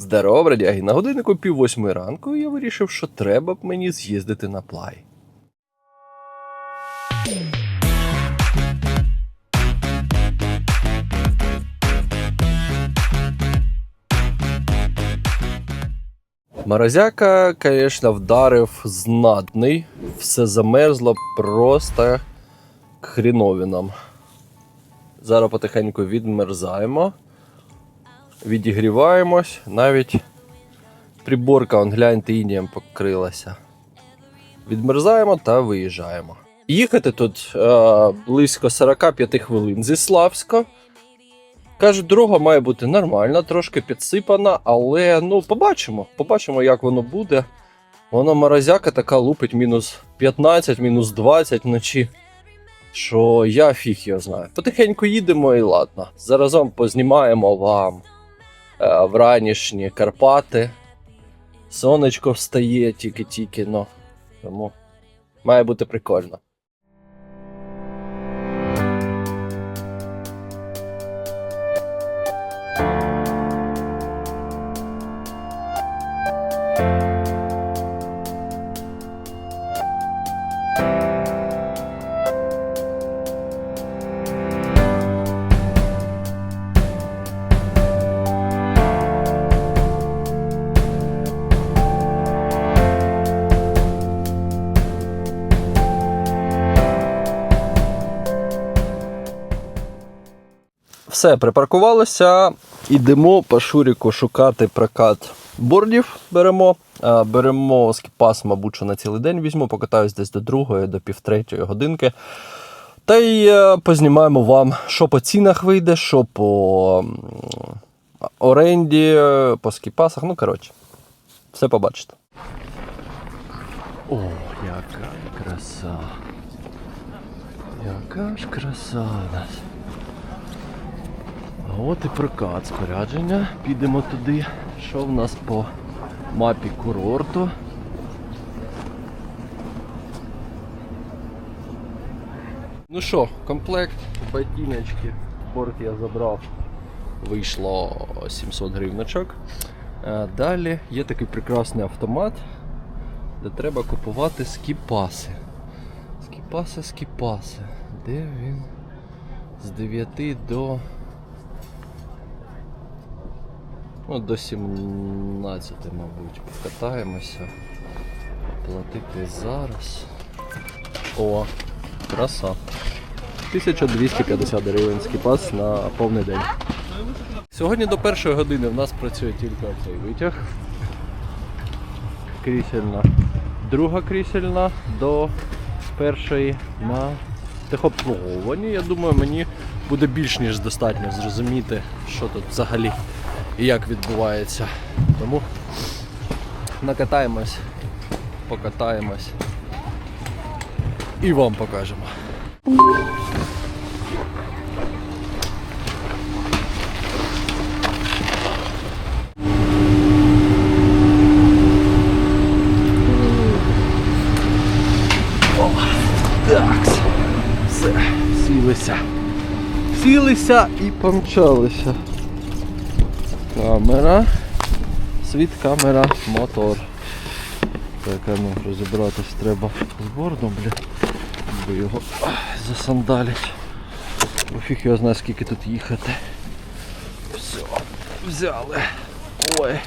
Здорово, бродяги. На годиннику пів восьми ранку я вирішив, що треба б мені з'їздити на плай. Морозяка, звісно, вдарив знатний. Все замерзло просто к хріновінам. Зараз потихеньку відмерзаємо, відігріваємось, навіть приборка, он, гляньте, інієм покрилася. Відмерзаємо та виїжджаємо. Їхати тут е, близько 45 хвилин зі Славська. Кажуть, дорога має бути нормальна, трошки підсипана, але ну побачимо. Побачимо, як воно буде. Воно морозяка така лупить мінус 15, мінус 20 вночі. Що я фіг його знаю. Потихеньку їдемо і ладно. Заразом познімаємо вам вранішні Карпати. Сонечко встає тільки-тільки, ну. Тому має бути прикольно. Все, припаркувалися. Ідемо по Шуріку шукати прокат бордів. Беремо. Беремо скіпас, мабуть, що на цілий день візьму, покатаюсь десь до другої, до півтретьої годинки. Та й е, познімаємо вам, що по цінах вийде, що по оренді, е, по скіпасах. Ну, коротше, все побачите. О, яка краса. Яка ж краса у нас. От і прокат спорядження. Підемо туди. Що в нас по мапі курорту? Ну що, комплект, ботиночки, борт я забрав. Вийшло 700 гривночок. Е, Далі є такий прекрасний автомат, де треба купувати скіпаси. Скіпаси, скіпаси. Де він? З 9 до Ну, до 17, мабуть, покатаємося. Платити зараз. О, краса. 1250 гривень скіпас на повний день. Сьогодні до першої години в нас працює тільки цей витяг. Крісельна. Друга крісельна до першої на техобслуговуванні. Я думаю, мені буде більш ніж достатньо зрозуміти, що тут взагалі як відбувається. Тому накатаємось, покатаємось і вам покажемо. Сілися. Сілися і помчалися. Камера. Світ, камера, мотор. Так, а ну розібратись треба з бордом, бля. Бо його засандалять. Бо фіг його знає скільки тут їхати. Все, взяли. Ой.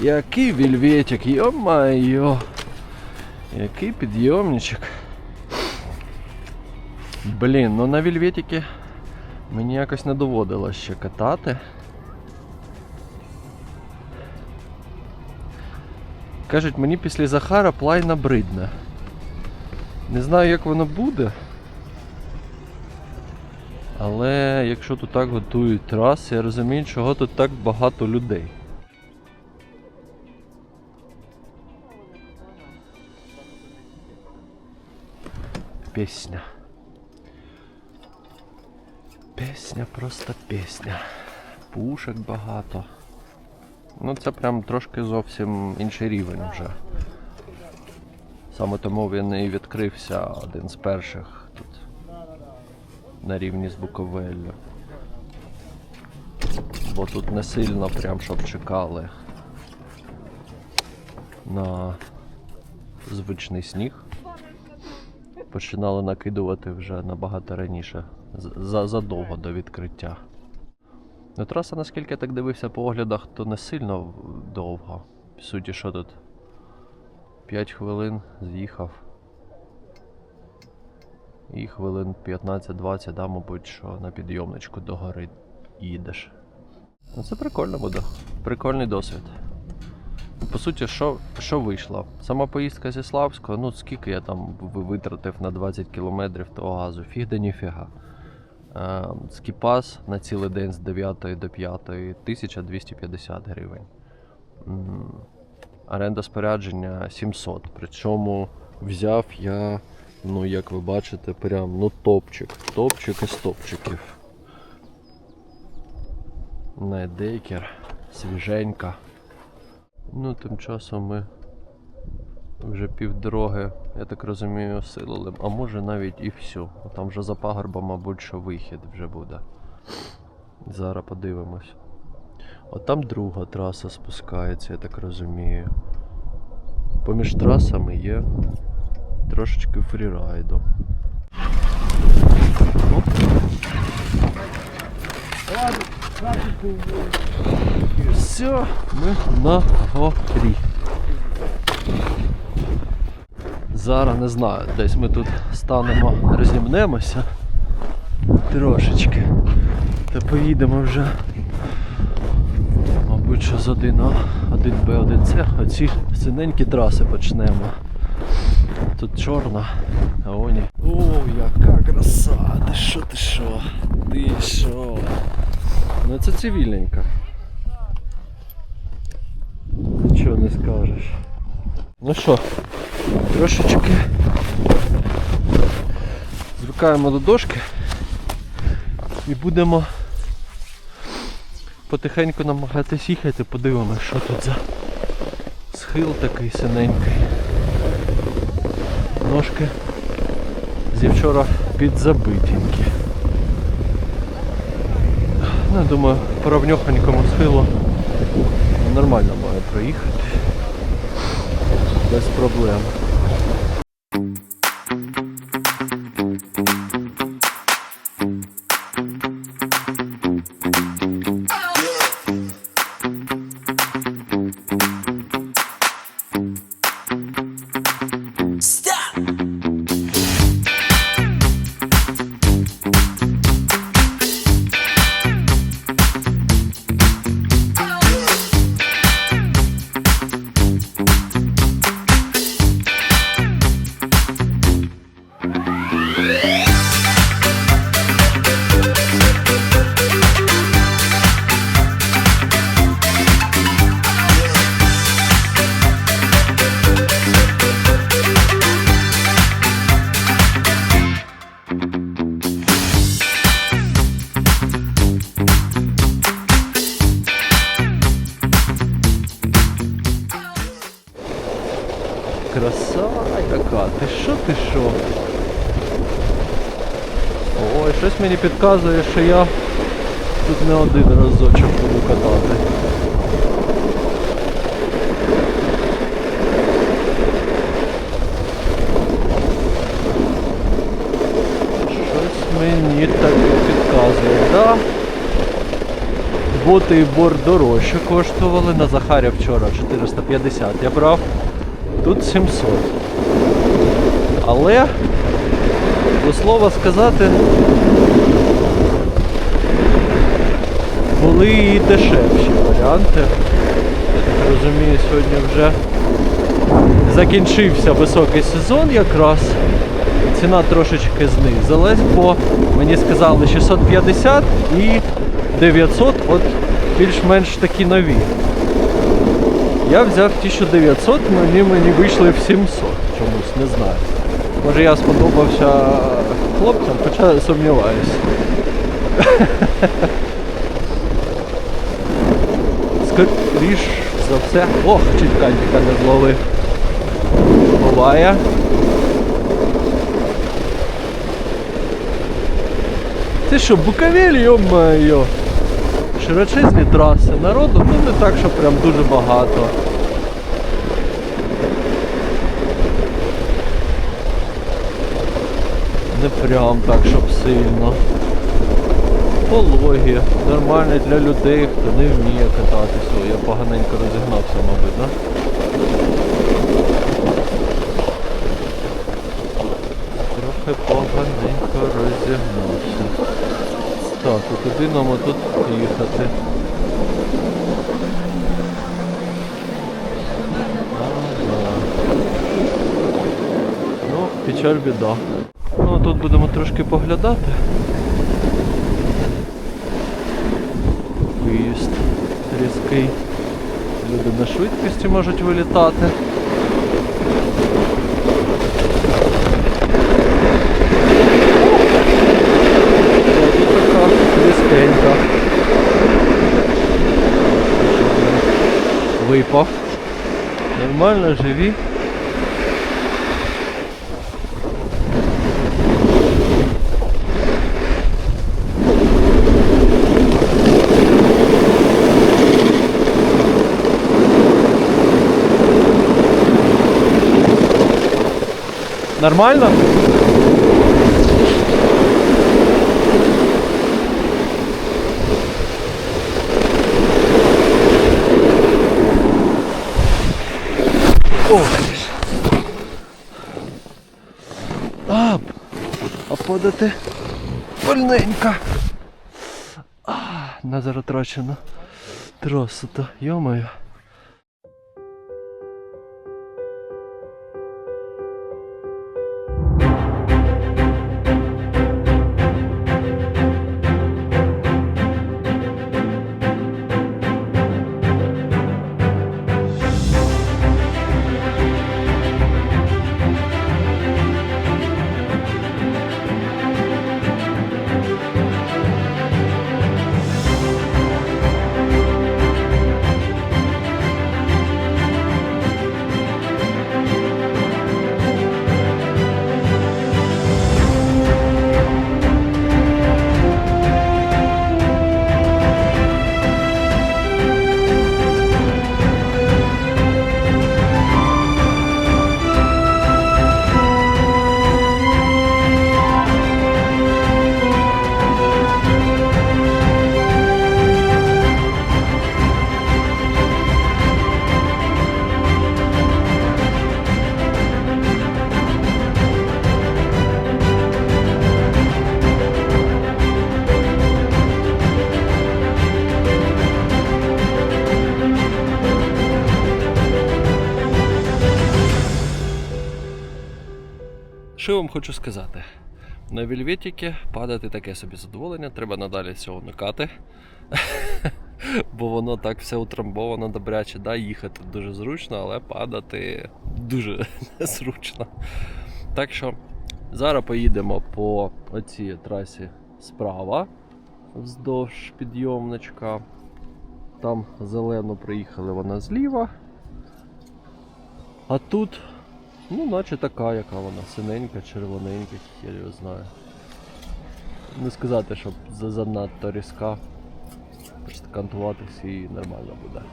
Який вельветик, йо-майо. Який підйомничок. Блін, ну на вельветики мені якось не доводилось ще катати. Кажуть, мені після Захара плай набридне. Не знаю, як воно буде. Але якщо тут так готують траси, я розумію, чого тут так багато людей. Пісня. Пісня, просто пісня. Пушек багато. Ну це прям трошки зовсім інший рівень вже. Саме тому він і відкрився один з перших тут на рівні з Буковеллю. Бо тут не сильно прям щоб чекали на звичний сніг. Починали накидувати вже набагато раніше, задовго до відкриття. Ну, траса, наскільки я так дивився по оглядах, то не сильно довго. В суті, що тут? 5 хвилин з'їхав. І хвилин 15-20, да, мабуть, що на підйомничку до гори їдеш. Ну це прикольно буде. Прикольний досвід. По суті, що, що вийшло? Сама поїздка зі Славського, ну скільки я там витратив на 20 кілометрів того газу, фіг да ніфіга. Скіпас на цілий день з 9 до 5 1250 гривень. М, Оренда спорядження 700. Причому взяв я, ну як ви бачите, прям ну топчик. Топчик із топчиків. Найдекер, свіженька. Ну, тим часом ми вже півдороги, я так розумію, силили. А може навіть і всю. Там вже за пагорбом, мабуть, що вихід вже буде. Зараз подивимось. От там друга траса спускається, я так розумію. Поміж трасами є трошечки фрірайду. Оп. Все, ми на горі. Зараз не знаю, десь ми тут станемо, розімнемося трошечки. Та поїдемо вже. Мабуть, що з 1А, 1Б, 1С, оці синенькі траси почнемо. Тут чорна, а оні. О, яка краса! Ти що, ти що? Ти що? Ну це цивільненька. Нічого не скажеш. Ну що, трошечки звикаємо до дошки і будемо потихеньку намагатись їхати, подивимося, що тут за схил такий синенький. Ножки зі вчора підзабитенькі. Ну, думаю, по равньохонькому схилу нормально має проїхати. Без проблем. Краса мені підказує, що я тут не один разочок буду катати. Щось мені так підказує, да? Боти і бор дорожче коштували. На Захаря вчора 450 я брав. Тут 700. Але, до слова сказати, були і дешевші варіанти. Я так розумію, сьогодні вже закінчився високий сезон якраз. Ціна трошечки знизилась, бо мені сказали 650 і 900 от більш-менш такі нові. Я взяв ті, що 900, мені мені вийшли в 700 чомусь, не знаю. Може я сподобався хлопцям, хоча сумніваюсь. скоріш за все... Ох, чітканька не зловив. Буває. Ти що, Буковель, йо-майо. Широчезні траси. Народу, ну не так, що прям дуже багато. Не прям так, щоб сильно. Пологі, нормальний для людей, хто не вміє кататися. Я поганенько розігнався, мабуть, да? Трохи поганенько розігнався. Так, і куди нам тут їхати? Ну, печаль біда. Ну, тут будемо трошки поглядати. Різкий. Люди на швидкості можуть вилітати. Випав. Нормально, живі. Нормально? Ап! А подати вольненько. А, на затрачено. Тросу-то, йомаю. Хочу сказати? На вельветіки падати таке собі задоволення, треба надалі цього уникати. Бо воно так все утрамбовано добряче, да, їхати дуже зручно, але падати дуже незручно. Так що зараз поїдемо по оцій трасі справа вздовж підйомничка. Там зелено приїхали вона зліва. А тут Ну, наче така, яка вона, синенька, червоненька, я його знаю. Не сказати, щоб занадто різка. Кантуватись і нормально буде.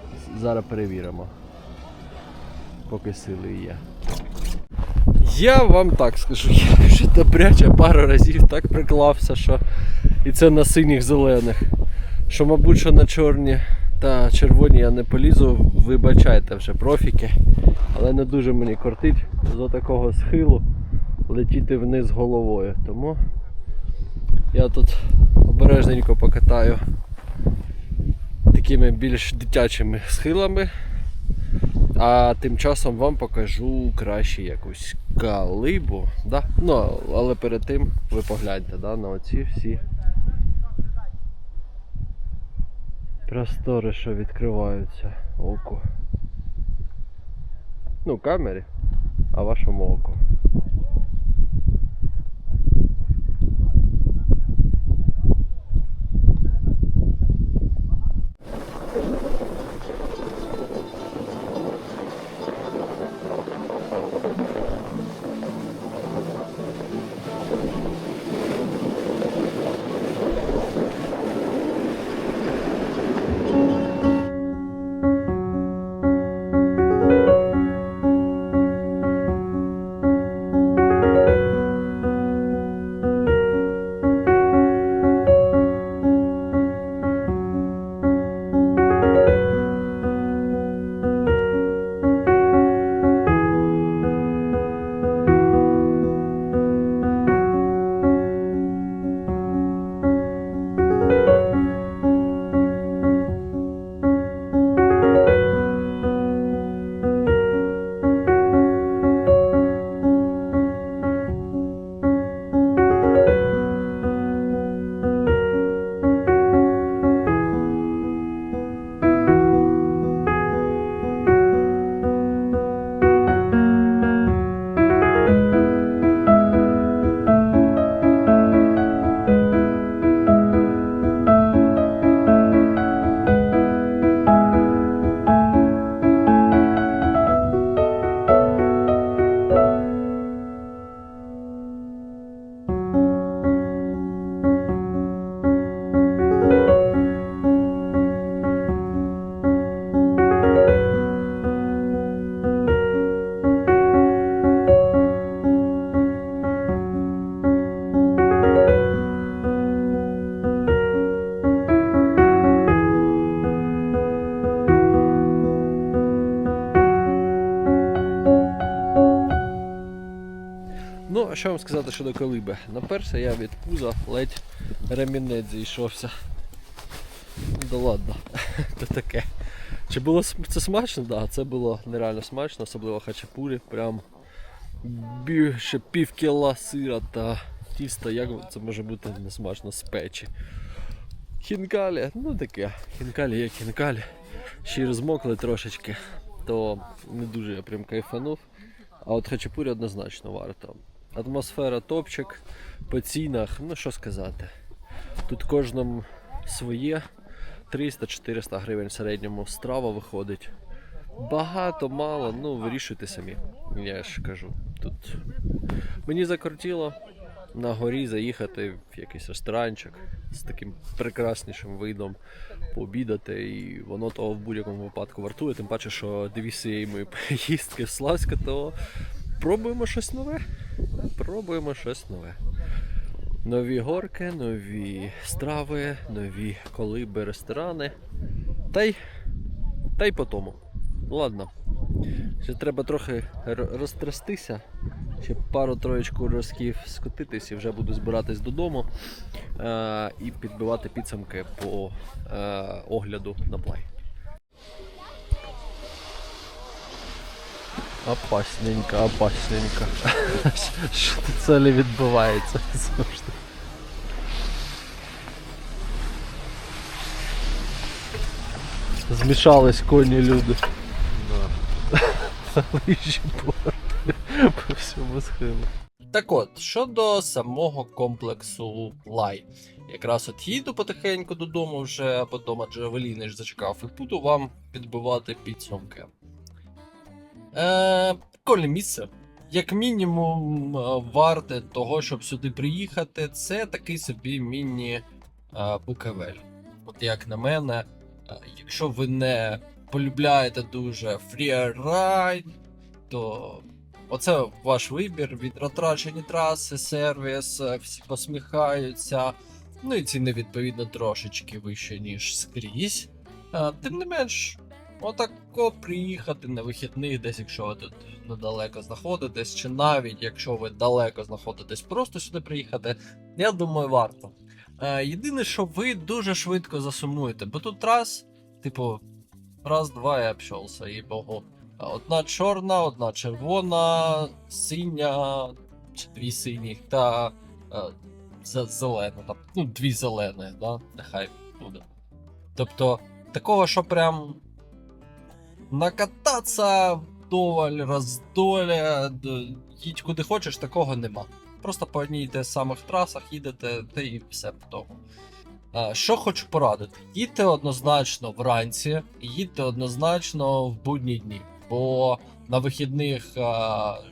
Зараз перевіримо. Поки сили є. Я вам так скажу, я вже добряче пару разів так приклався, що і це на синіх зелених. Що, мабуть, що на чорні та червоні я не полізу, вибачайте вже профіки. Але не дуже мені кортить з такого схилу летіти вниз головою. Тому я тут обережненько покатаю такими більш дитячими схилами. А тим часом вам покажу краще якусь калибу. Да? Ну, але перед тим ви погляньте да, на оці всі простори, що відкриваються оку. Ну, камері, а вашому оку. Ну, а що вам сказати щодо колиби? На перше я від пуза ледь ремінець зійшовся. Да ладно, то таке. Чи було це смачно? Так, да, це було нереально смачно, особливо хачапурі. Прям більше пів кіла сира та тіста, як це може бути не смачно з печі. Хінкалі, ну таке, хінкалі є хінкалі. Ще й розмокли трошечки, то не дуже я прям кайфанув. А от хачапурі однозначно варто. Атмосфера топчик, по цінах, ну що сказати. Тут кожному своє 300-400 гривень в середньому страва виходить. Багато, мало, ну вирішуйте самі. Я ж кажу. Тут мені закортіло на горі заїхати в якийсь ресторанчик з таким прекраснішим видом, пообідати, і воно того в будь-якому випадку вартує. Тим паче, що цієї мої поїздки в Славська, то пробуємо щось нове. Пробуємо щось нове. Нові горки, нові страви, нові колиби, ресторани. Та й, та й по тому. Ладно. Ще треба трохи розтрястися. Ще пару-троєчку розків скотитись і вже буду збиратись додому е- і підбивати підсумки по е- огляду на плай. Опасненько, опасненько. Що тут це відбувається завжди. Змішались коні люди. Лижі по всьому схилу. Так от, щодо самого комплексу Лай. Якраз от їду потихеньку додому вже, бо дома Джавеліни ж зачекав, і буду вам підбивати підсумки. Е, місце. Як мінімум, е, варте того, щоб сюди приїхати, це такий собі міні-буковель. От як на мене, е, якщо ви не полюбляєте дуже фрірайд, то оце ваш вибір. від Відратрачені траси, сервіс, е, всі посміхаються. Ну і ціни відповідно трошечки вище, ніж скрізь. Е, Тим не менш, отако приїхати на вихідних, десь якщо ви тут недалеко знаходитесь, чи навіть якщо ви далеко знаходитесь, просто сюди приїхати, я думаю, варто. Е, Єдине, що ви дуже швидко засумуєте, бо тут раз, типу, раз-два і общався, і богу. Одна чорна, одна червона, синя, чи дві сині, та е, зелена, там, ну, дві зелені, да? нехай буде. Тобто, такого, що прям накататися вдоволь, роздоля, їдь куди хочеш, такого нема. Просто по одній тих самих трасах їдете, та і все по тому. Що хочу порадити? Їдьте однозначно вранці, їдьте однозначно в будні дні. Бо на вихідних е,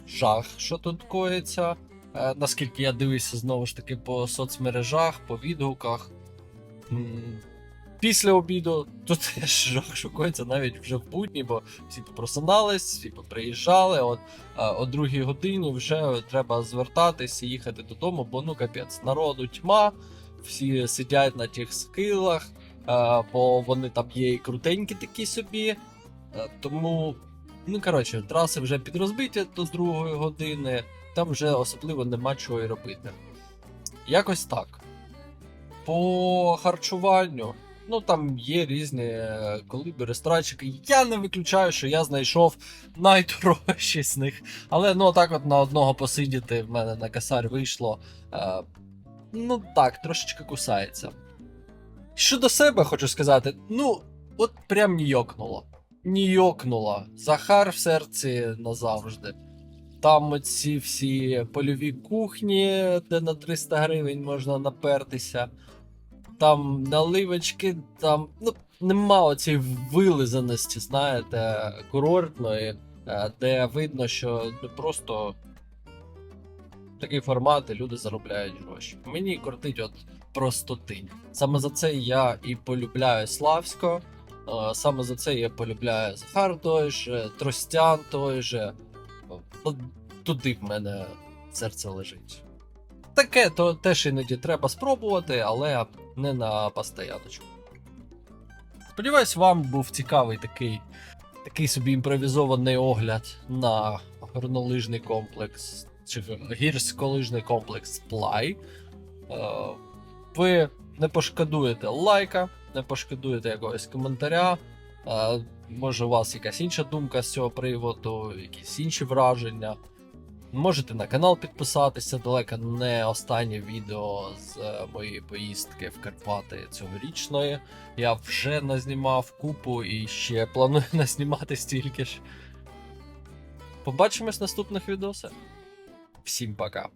жах, що тут коїться. Е, Наскільки я дивився знову ж таки по соцмережах, по відгуках. Після обіду тут теж жах шокується навіть вже в будні, бо всі попросинались, всі поприїжджали. От о другій годині вже треба звертатись і їхати додому, бо ну капець, народу тьма, всі сидять на тих скилах, бо вони там є і крутенькі такі собі. А, тому, ну коротше, траси вже підрозбиті до другої години, там вже особливо нема чого і робити. Якось так. По харчуванню. Ну там є різні е, колиби, ресторанчики. Я не виключаю, що я знайшов найдорожчі з них. Але ну так от на одного посидіти в мене на косарь вийшло. Е, ну так, трошечки кусається. Щодо себе хочу сказати, ну, от прям нійокнуло. Нійокнуло. Захар в серці назавжди. Там оці всі польові кухні, де на 300 гривень можна напертися там наливочки, там ну, нема оцієї вилизаності, знаєте, курортної, е, де видно, що просто такий формат, і люди заробляють гроші. Мені кортить от простотинь. Саме за це я і полюбляю Славсько, е, саме за це я полюбляю Захар той же, Тростян той же. Туди в мене серце лежить. Таке то теж іноді треба спробувати, але не на постояночку. Сподіваюсь, вам був цікавий такий, такий собі імпровізований огляд на горнолижний комплекс чи гірськолижний комплекс Плай. Е, ви не пошкодуєте лайка, не пошкодуєте якогось коментаря. Е, може, у вас якась інша думка з цього приводу, якісь інші враження. Можете на канал підписатися, далеко не останнє відео з е, моєї поїздки в Карпати цьогорічної. Я вже назнімав купу і ще планую назнімати стільки ж. Побачимось в наступних відосах. Всім пока!